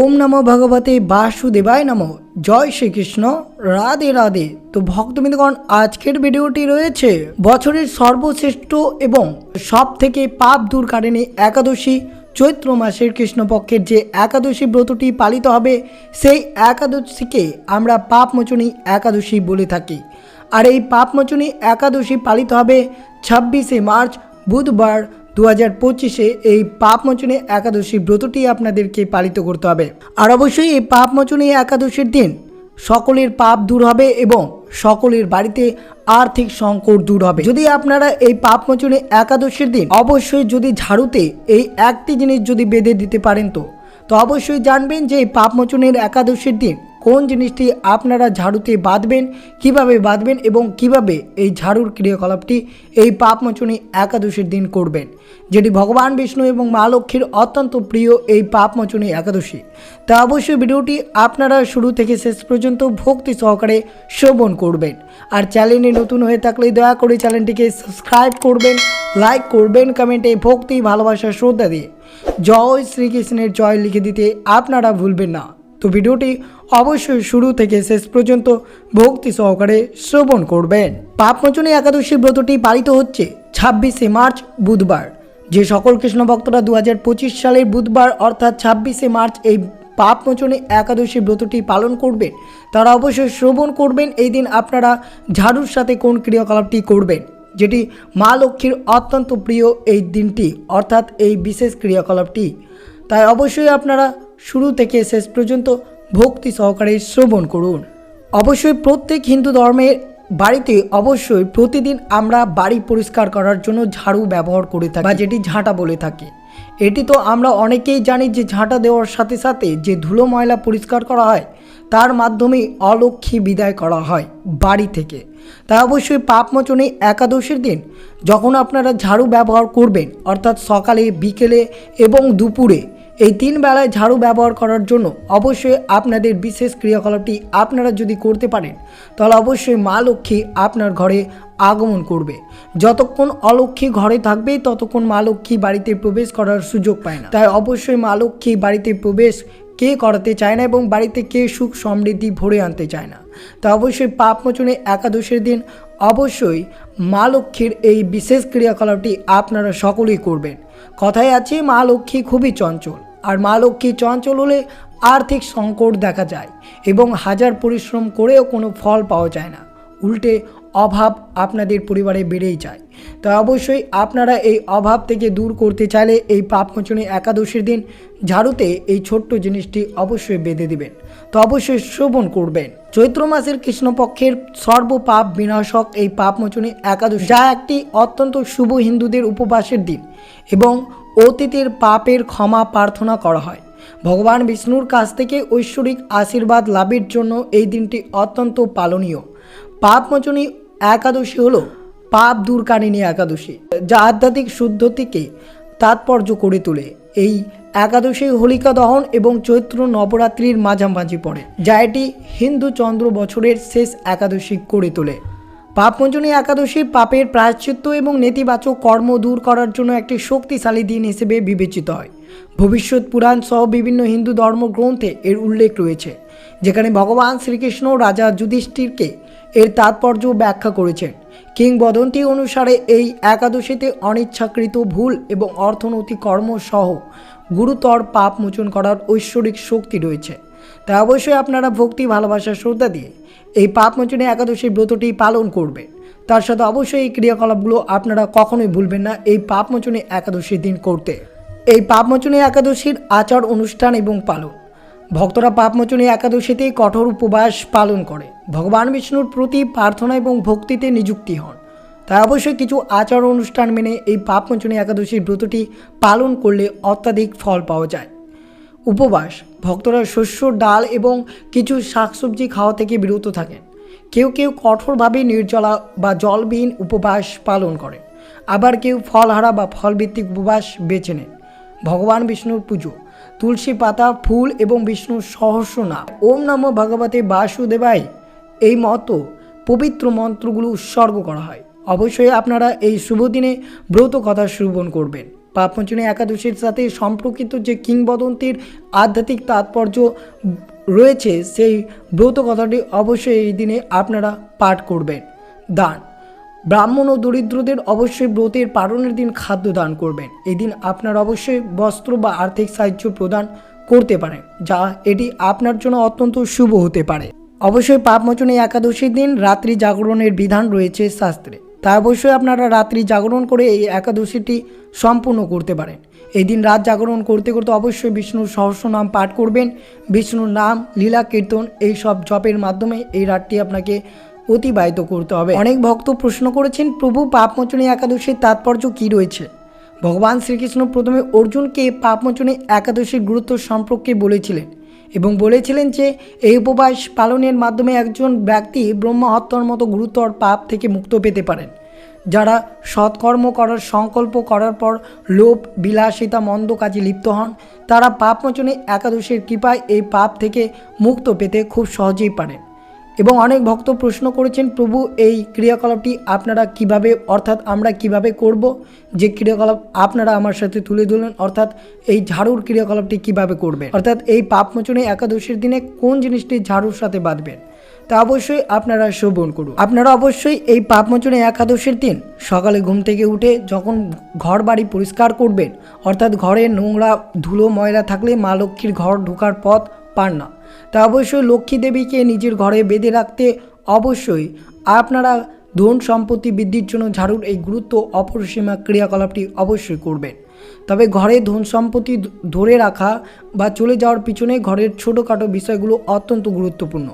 ওম নমো ভগবতে বাসুদেবায় নমো। জয় শ্রীকৃষ্ণ। রাধে রাধে। তো ভক্তবৃন্দগণ, আজকের ভিডিওটি রয়েছে বছরের সর্বশ্রেষ্ঠ এবং সব থেকে পাপ দূরকারিণী একাদশী। চৈত্র মাসের কৃষ্ণপক্ষের যে একাদশী ব্রতটি পালিত হবে, সেই একাদশীকে আমরা পাপমোচনী একাদশী বলে থাকি। আর এই পাপমোচনী একাদশী পালিত হবে ছাব্বিশে মার্চ, বুধবার দু হাজার পঁচিশে এই পাপমোচনী একাদশী ব্রতটি আপনাদেরকে পালিত করতে হবে। আর অবশ্যই এই পাপমোচনী একাদশীর দিন সকলের পাপ দূর হবে এবং সকলের বাড়িতে আর্থিক সংকট দূর হবে। যদি আপনারা এই পাপমোচনী একাদশীর দিন অবশ্যই যদি ঝাড়ুতে এই একটি জিনিস যদি বেঁধে দিতে পারেন তো তো অবশ্যই জানবেন যে এই পাপমোচনের একাদশীর দিন কোন জিনিসটি আপনারা ঝাড়ুতে বাঁধবেন, কীভাবে বাঁধবেন এবং কীভাবে এই ঝাড়ুর ক্রিয়াকলাপটি এই পাপমোচনী একাদশীর দিন করবেন? যেটি ভগবান বিষ্ণু এবং মা লক্ষ্মীর অত্যন্ত প্রিয় এই পাপমোচনী একাদশী। তা অবশ্যই ভিডিওটি আপনারা শুরু থেকে শেষ পর্যন্ত ভক্তি সহকারে শ্রবণ করবেন। আর চ্যানেলে নতুন হয়ে থাকলে দয়া করে চ্যানেলটিকে সাবস্ক্রাইব করবেন, লাইক করবেন, কমেন্টে ভক্তি, ভালোবাসা, শ্রদ্ধা দিয়ে। জয় শ্রীকৃষ্ণের জয় লিখে দিতে আপনারা ভুলবেন না। তো ভিডিওটি অবশ্যই শুরু থেকে শেষ পর্যন্ত ভক্তি সহকারে শ্রবণ করবেন। পাপমোচনী একাদশী ব্রতটি পালিত হচ্ছে ছাব্বিশে মার্চ বুধবার। যে সকল কৃষ্ণ ভক্তরা দু হাজার পঁচিশ সালের বুধবার অর্থাৎ ছাব্বিশে মার্চ এই পাপমোচনী একাদশী ব্রতটি পালন করবেন, তারা অবশ্যই শ্রবণ করবেন। এই দিন আপনারা ঝাড়ুর সাথে কোন ক্রিয়াকলাপটি করবেন, যেটি মা লক্ষ্মীর অত্যন্ত প্রিয় এই দিনটি, অর্থাৎ এই বিশেষ ক্রিয়াকলাপটি। তাই অবশ্যই আপনারা শুরু থেকে শেষ পর্যন্ত ভক্তি সহকারে শ্রবণ করুন। অবশ্যই প্রত্যেক হিন্দু ধর্মের বাড়িতে অবশ্যই প্রতিদিন আমরা বাড়ি পরিষ্কার করার জন্য ঝাড়ু ব্যবহার করে থাকি বা যেটি ঝাঁটা বলে থাকি। এটি তো আমরা অনেকেই জানি যে ঝাঁটা দেওয়ার সাথে সাথে যে ধুলো ময়লা পরিষ্কার করা হয়, তার মাধ্যমে অলক্ষী বিদায় করা হয় বাড়ি থেকে। তাই অবশ্যই পাপমোচনে একাদশীর দিন যখন আপনারা ঝাড়ু ব্যবহার করবেন, অর্থাৎ সকালে, বিকেলে এবং দুপুরে এই তিন বেলায় ঝাড়ু ব্যবহার করার জন্য অবশ্যই আপনাদের বিশেষ ক্রিয়াকলাপটি আপনারা যদি করতে পারেন, তাহলে অবশ্যই মা লক্ষ্মী আপনার ঘরে আগমন করবে। যতক্ষণ অলক্ষ্মী ঘরে থাকবে, ততক্ষণ মা লক্ষ্মী বাড়িতে প্রবেশ করার সুযোগ পায় না। তাই অবশ্যই মা লক্ষ্মী বাড়িতে প্রবেশ কে করাতে চায় না এবং বাড়িতে কে সুখ সমৃদ্ধি ভরে আনতে চায় না। তা অবশ্যই পাপমোচনে একাদশের দিন অবশ্যই মা লক্ষ্মীর এই বিশেষ ক্রিয়াকলাপটি আপনারা সকলেই করবেন। কথায় আছে, মা লক্ষ্মী খুবই চঞ্চল। আর মা লক্ষ্মী চঞ্চল হলে আর্থিক সংকট দেখা যায় এবং হাজার পরিশ্রম করেও কোনো ফল পাওয়া যায় না। উল্টে অভাব আপনাদের পরিবারে বেড়েই যায়। তো অবশ্যই আপনারা এই অভাব থেকে দূর করতে চাইলে এই পাপমোচনী একাদশীর দিন ঝাড়ুতে এই ছোট্ট জিনিসটি অবশ্যই বেঁধে দিবেন। তো অবশ্যই শ্রবণ করবেন। চৈত্র মাসের কৃষ্ণপক্ষের সর্বপাপ বিনাশক এই পাপমোচনী একাদশী। যা একটি অত্যন্ত শুভ হিন্দুদের উপবাসের দিন এবং অতীতের পাপের ক্ষমা প্রার্থনা করা হয়। ভগবান বিষ্ণুর কাছ থেকে ঐশ্বরিক আশীর্বাদ লাভের জন্য এই দিনটি অত্যন্ত পালনীয়। পাপমোচনী একাদশী হলো পাপ দূরকারিণী একাদশী, যা আধ্যাত্মিক শুদ্ধতিকে তাৎপর্য করে তোলে। এই একাদশী হোলিকা দহন এবং চৈত্র নবরাত্রির মাঝামাঝি পড়ে, যা এটি হিন্দু চন্দ্র বছরের শেষ একাদশী করে তোলে। পাপমোচনী একাদশী পাপের প্রায়শ্চিত্ত এবং নেতিবাচক কর্ম দূর করার জন্য একটি শক্তিশালী দিন হিসেবে বিবেচিত হয়। ভবিষ্যৎ পুরাণ সহ বিভিন্ন হিন্দু ধর্মগ্রন্থে এর উল্লেখ রয়েছে, যেখানে ভগবান শ্রীকৃষ্ণ রাজা যুধিষ্ঠিরকে এর তাৎপর্য ব্যাখ্যা করেছেন। কিংবদন্তি অনুসারে এই একাদশীতে অনিচ্ছাকৃত ভুল এবং অর্থনৈতিক কর্ম সহ গুরুতর পাপ মোচন করার ঐশ্বরিক শক্তি রয়েছে। তাই অবশ্যই আপনারা ভক্তি, ভালোবাসা, শ্রদ্ধা দিয়ে এই পাপ মোচনে একাদশী ব্রতটি পালন করবে তার সাথে অবশ্যই এই ক্রিয়াকলাপগুলো আপনারা কখনোই ভুলবেন না এই পাপ মোচনে একাদশীর দিন করতে। এই পাপমোচনী একাদশীর আচার অনুষ্ঠান এবং পালন। ভক্তরা পাপমোচনী একাদশীতে কঠোর উপবাস পালন করে। ভগবান বিষ্ণুর প্রতি প্রার্থনা এবং ভক্তিতে নিযুক্তি হন। তাই অবশ্যই কিছু আচার অনুষ্ঠান মেনে এই পাপমোচনী একাদশীর ব্রতটি পালন করলে অত্যাধিক ফল পাওয়া যায়। উপবাস ভক্তরা শস্য, ডাল এবং কিছু শাকসবজি খাওয়া থেকে বিরত থাকেন। কেউ কেউ কঠোরভাবে নির্জলা বা জলবিহীন উপবাস পালন করেন। আবার কেউ ফলহারা বা ফলভিত্তিক উপবাস বেছে নেন। ভগবান বিষ্ণুর পুজো, তুলসী পাতা, ফুল এবং বিষ্ণুর সহস্র নাম ওম নম ভগবতে বাসুদেবাই এই মতো পবিত্র মন্ত্রগুলো উৎসর্গ করা হয়। অবশ্যই আপনারা এই শুভ দিনে ব্রত কথা শ্রবণ করবেন। পাপমোচনী একাদশীর সাথে সম্পর্কিত যে কিংবদন্তির আধ্যাত্মিক তাৎপর্য রয়েছে, সেই ব্রত কথাটি অবশ্যই এই দিনে আপনারা পাঠ করবেন। দান। ব্রাহ্মণ ও দরিদ্রদের অবশ্যই ব্রতের পালনের দিন খাদ্য দান করবেন। এই দিন আপনার অবশ্যই বস্ত্র বা আর্থিক সাহায্য প্রদান করতে পারেন, যা এটি আপনার জন্য অত্যন্ত শুভ হতে পারে। অবশ্যই পাপমোচনী একাদশীর দিন রাত্রি জাগরণের বিধান রয়েছে শাস্ত্রে। তাই অবশ্যই আপনারা রাত্রি জাগরণ করে এই একাদশীটি সম্পূর্ণ করতে পারেন। এই দিন রাত জাগরণ করতে করতে অবশ্যই বিষ্ণুর সহস্র নাম পাঠ করবেন। বিষ্ণুর নাম, লীলা, কীর্তন, এই সব জপের মাধ্যমে এই রাতটি আপনাকে অতিবাহিত করতে হবে। অনেক ভক্ত প্রশ্ন করেছেন, প্রভু, পাপমোচনী একাদশীর তাৎপর্য কী রয়েছে? ভগবান শ্রীকৃষ্ণ প্রথমে অর্জুনকে পাপমোচনী একাদশীর গুরুত্ব সম্পর্কে বলেছিলেন। এবং বলেছিলেন যে, এই উপবাস পালনের মাধ্যমে একজন ব্যক্তি ব্রহ্মহত্যার মতো গুরুতর পাপ থেকে মুক্ত পেতে পারেন। যারা সৎকর্ম করার সংকল্প করার পর লোভ, বিলাসিতা, মন্দ কাজে লিপ্ত হন, তারা পাপমোচনে একাদশীর কৃপায় এই পাপ থেকে মুক্ত পেতে খুব সহজেই পারেন। এবং অনেক ভক্ত প্রশ্ন করেছেন, প্রভু, এই ক্রিয়াকলাপটি আপনারা কীভাবে, অর্থাৎ আমরা কীভাবে করব? যে ক্রিয়াকলাপ আপনারা আমার সাথে তুলে ধরলেন, অর্থাৎ এই ঝাড়ুর ক্রিয়াকলাপটি কীভাবে করবেন? অর্থাৎ এই পাপমোচনে একাদশীর দিনে কোন জিনিসটি ঝাড়ুর সাথে বাঁধবেন? তা অবশ্যই আপনারা শ্রবণ করুন। আপনারা অবশ্যই এই পাপমোচনী একাদশীর দিন সকালে ঘুম থেকে উঠে যখন ঘর বাড়ি পরিষ্কার করবেন, অর্থাৎ ঘরে নোংরা ধুলো ময়লা থাকলে মা লক্ষ্মীর ঘর ঢোকার পথ পান না। তা অবশ্যই লক্ষ্মী দেবীকে নিজের ঘরে বেঁধে রাখতে অবশ্যই আপনারা ধন সম্পত্তি বৃদ্ধির জন্য ঝাড়ুর এই গুরুত্ব অপরিসীমা ক্রিয়াকলাপটি অবশ্যই করবেন। তবে ঘরে ধন সম্পত্তি ধরে রাখা বা চলে যাওয়ার পিছনে ঘরের ছোটোখাটো বিষয়গুলো অত্যন্ত গুরুত্বপূর্ণ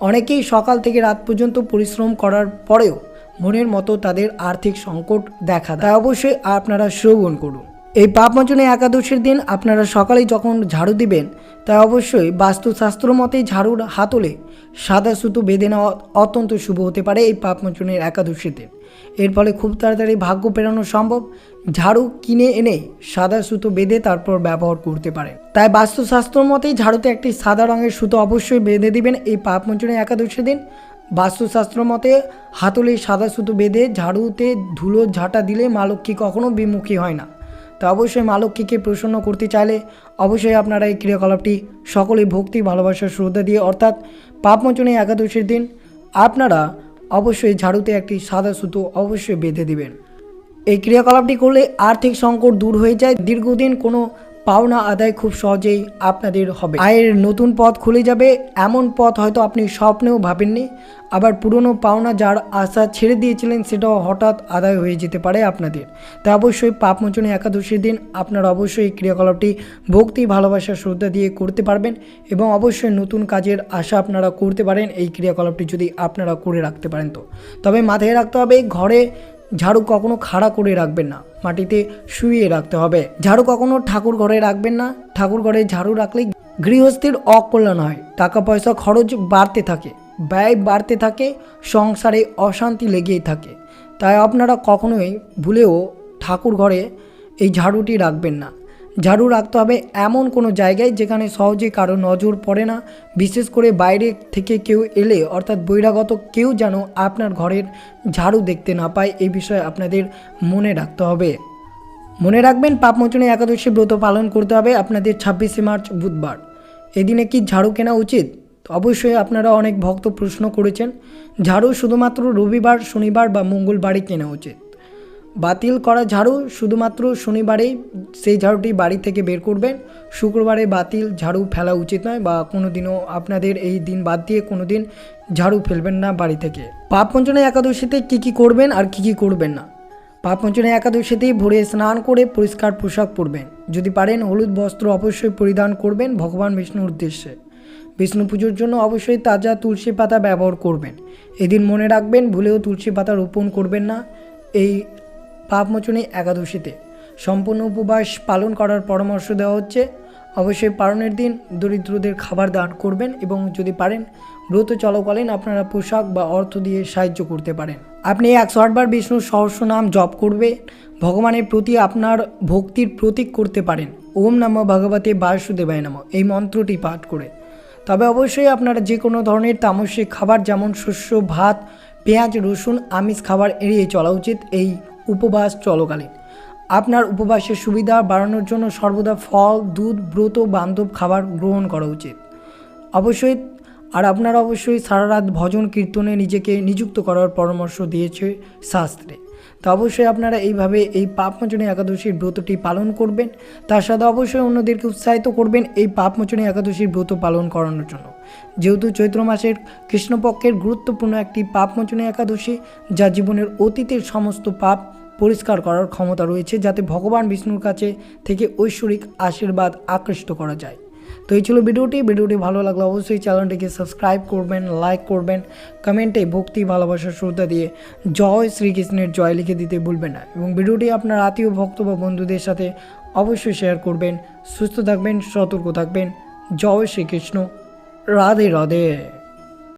অনেকেই সকাল থেকে রাত পর্যন্ত পরিশ্রম করার পরেও মনের মতো তাদের আর্থিক সংকট দেখা দেয়। অবশ্যই আপনারা শ্রবণ করুন এই পাপমোচনী একাদশীর দিন আপনারা সকালে যখন ঝাড়ু দিবেন তাই অবশ্যই বাস্তুশাস্ত্র মতে ঝাড়ুর হাতলে সাদা সুতো বেঁধে নেওয়া অত্যন্ত শুভ হতে পারে এই পাপমোচনের একাদশীতে এর ফলে খুব তাড়াতাড়ি ভাগ্য পেরানো সম্ভব। ঝাড়ু কিনে এনে সাদা সুতো বেঁধে তারপর ব্যবহার করতে পারেন। তাই বাস্তুশাস্ত্র মতেই ঝাড়ুতে একটি সাদা রঙের সুতো অবশ্যই বেঁধে দিবেন এই পাপমোচনের একাদশী দিন। বাস্তুশাস্ত্র মতে হাতলে সাদা সুতো বেঁধে ঝাড়ুতে ধুলো ঝাঁটা দিলে মা লক্ষ্মী কখনো বিমুখী হয় না। তো অবশ্যই মা লক্ষ্মীকে প্রসন্ন করতে চাইলে অবশ্যই আপনারা এই ক্রিয়াকলাপটি সকলে ভক্তি, ভালোবাসার শ্রদ্ধা দিয়ে, অর্থাৎ পাপমোচনে একাদশীর দিন আপনারা অবশ্যই ঝাড়ুতে একটি সাদা সুতো অবশ্যই বেঁধে দিবেন। এই ক্রিয়াকলাপটি করলে আর্থিক সংকট দূর হয়ে যায়। দীর্ঘদিন কোনো পাওনা আদায় খুব সহজেই আপনাদের হবে। আয়ের নতুন পথ খুলে যাবে, এমন পথ হয়তো আপনি স্বপ্নেও ভাবেননি, আবার পুরনো পাওনা যার আশা ছেড়ে দিয়েছিলেন সেটাও হঠাৎ আদায় হয়ে যেতে পারে আপনাদের। তাই অবশ্যই পাপমোচনী একাদশীর দিন আপনারা অবশ্যই ক্রিয়াকলাপটি ভক্তি, ভালোবাসা, শ্রদ্ধা দিয়ে করতে পারবেন এবং অবশ্যই নতুন কাজের আশা আপনারা করতে পারেন, এই ক্রিয়াকলাপটি যদি আপনারা করে রাখতে পারেন তো। তবে মাথায় রাখতে হবে, ঘরে ঝাড়ু কখনো খাড়া করে রাখবেন না, মাটিতে শুয়ে রাখতে হবে। ঝাড়ু কখনো ঠাকুর ঘরে রাখবেন না, ঠাকুর ঘরে ঝাড়ু রাখলে গৃহস্থের অকল্যাণ হয় টাকা পয়সা খরচ বাড়তে থাকে, ব্যয় বাড়তে থাকে, সংসারে অশান্তি লেগেই থাকে। তাই আপনারা কখনোই ভুলেও ঠাকুর ঘরে এই ঝাড়ুটি রাখবেন না। ঝাড়ু রাখতে হবে এমন কোনো জায়গায় যেখানে সহজে কারও নজর পড়ে না। বিশেষ করে বাইরে থেকে কেউ এলে, অর্থাৎ বহিরাগত কেউ যেন আপনার ঘরের ঝাড়ু দেখতে না পায় এই বিষয়ে আপনাদের মনে রাখতে হবে। মনে রাখবেন, পাপমোচনে একাদশী ব্রত পালন করতে হবে আপনাদের ছাব্বিশে মার্চ বুধবার। এদিনে কি ঝাড়ু কেনা উচিত? অবশ্যই আপনারা অনেক ভক্ত প্রশ্ন করেছেন। ঝাড়ু শুধুমাত্র রবিবার, শনিবার বা মঙ্গলবারই কেনা উচিত। বাতিল করা ঝাড়ু শুধুমাত্র শনিবারেই সেই ঝাড়ুটি বাড়ি থেকে বের করবেন। শুক্রবারে বাতিল ঝাড়ু ফেলা উচিত নয় বা কোনো দিনও আপনাদের এই দিন বাদ দিয়ে কোনো দিন ঝাড়ু ফেলবেন না বাড়ি থেকে। পাপ পাপমোচনী একাদশীতে কী কী করবেন আর কী কী করবেন না? পাপ পাপমোচনী একাদশীতেই ভোরে স্নান করে পরিষ্কার পোশাক পরবেন। যদি পারেন হলুদ বস্ত্র অবশ্যই পরিধান করবেন ভগবান বিষ্ণুর উদ্দেশ্যে। বিষ্ণু পুজোর জন্য অবশ্যই তাজা তুলসী পাতা ব্যবহার করবেন। এদিন মনে রাখবেন ভুলেও তুলসী পাতা রোপণ করবেন না। এই পাপমোচনী একাদশীতে। সম্পূর্ণ উপবাস পালন করার পরামর্শ দেওয়া হচ্ছে। অবশ্যই পালনের দিন দরিদ্রদের খাবার দান করবেন এবং যদি পারেন, ব্রত চলাকালীন আপনারা পোশাক বা অর্থ দিয়ে সাহায্য করতে পারেন। আপনি একশো আটবার বিষ্ণুর সহস্র নাম জপ করবে ভগবানের প্রতি আপনার ভক্তির প্রতীক করতে পারেন। ওম নমঃ ভগবতে বাসুদেবায় নমঃ। এই মন্ত্রটি পাঠ করে। তবে অবশ্যই আপনারা যে কোনো ধরনের তামসিক খাবার যেমন শস্য, ভাত, পেঁয়াজ, রসুন, আমিষ খাবার এড়িয়ে চলা উচিত। এই উপবাস চলকালীন আপনার উপবাসের সুবিধা বাড়ানোর জন্য সর্বদা ফল, দুধ, ব্রত বান্ধব খাবার গ্রহণ করা উচিত। অবশ্যই, আর আপনারা অবশ্যই সারা রাত ভজন কীর্তনে নিজেকে নিযুক্ত করার পরামর্শ দিয়েছে শাস্ত্রে। তো অবশ্যই আপনারা এইভাবে এই পাপমোচনী একাদশীর ব্রতটি পালন করবেন। তার সাথে অবশ্যই অন্যদেরকে উৎসাহিত করবেন এই পাপমোচনী একাদশীর ব্রত পালন করানোর জন্য। যেহেতু চৈত্র মাসের কৃষ্ণপক্ষের গুরুত্বপূর্ণ একটি পাপমোচনী একাদশী, যা জীবনের অতীতের সমস্ত পাপ পরিষ্কার করার ক্ষমতা রয়েছে, যাতে ভগবান বিষ্ণুর কাছে থেকে ঐশ্বরিক আশীর্বাদ আকৃষ্ট করা যায়। তো এই ছিল ভিডিওটি। ভিডিওটি ভালো লাগলে অবশ্যই চ্যানেলটিকে সাবস্ক্রাইব করবেন, লাইক করবেন, কমেন্টে ভক্তি, ভালোবাসার শ্রদ্ধা দিয়ে জয় শ্রীকৃষ্ণের জয় লিখে দিতে ভুলবেন না। এবং ভিডিওটি আপনার আত্মীয়, ভক্ত বা বন্ধুদের সাথে অবশ্যই শেয়ার করবেন। সুস্থ থাকবেন, সতর্ক থাকবেন। জয় শ্রীকৃষ্ণ। রাধে রাধে।